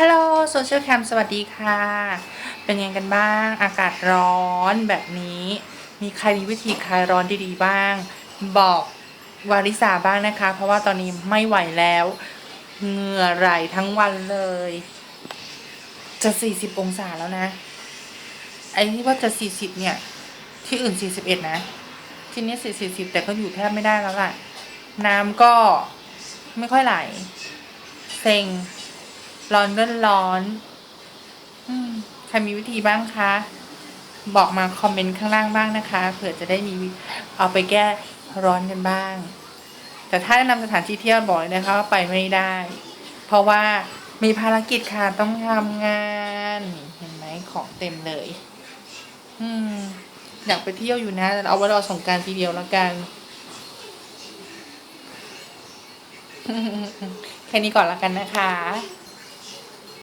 ฮัลโหลโซเชียลแคมสวัสดีค่ะ เป็นยังไงกันบ้าง อากาศร้อนแบบนี้ มีใครมีวิธีคลายร้อนดีๆบ้าง บอกวาริสาบ้างนะคะ เพราะว่าตอนนี้ไม่ไหวแล้ว เหงื่อไหลทั้งวันเลย จะ40องศาแล้วนะ ไอ้ที่ว่าจะ40เนี่ย ที่อื่น41นะ ที่นี่40แต่ก็อยู่แทบไม่ได้แล้วล่ะ น้ำก็ไม่ค่อยไหล เซ็ง ร้อนเร่นร้อนใครมีวิธีบ้างคะ บอกมาคอมเมนต์ข้างล่างบ้างนะคะเผื่อจะได้มีเอาไปแก้ร้อนกันบ้าง แต่ถ้าแนะนำสถานที่เที่ยวบอกเลยนะคะว่าไปไม่ได้ เพราะว่ามีภารกิจค่ะต้องทำงานเห็นไหมของเต็มเลย อืมอยากไปเที่ยวอยู่นะแต่เอาไว้รอสงการทีเดียวแล้วกันแค่นี้ก่อนแล้วกันนะคะ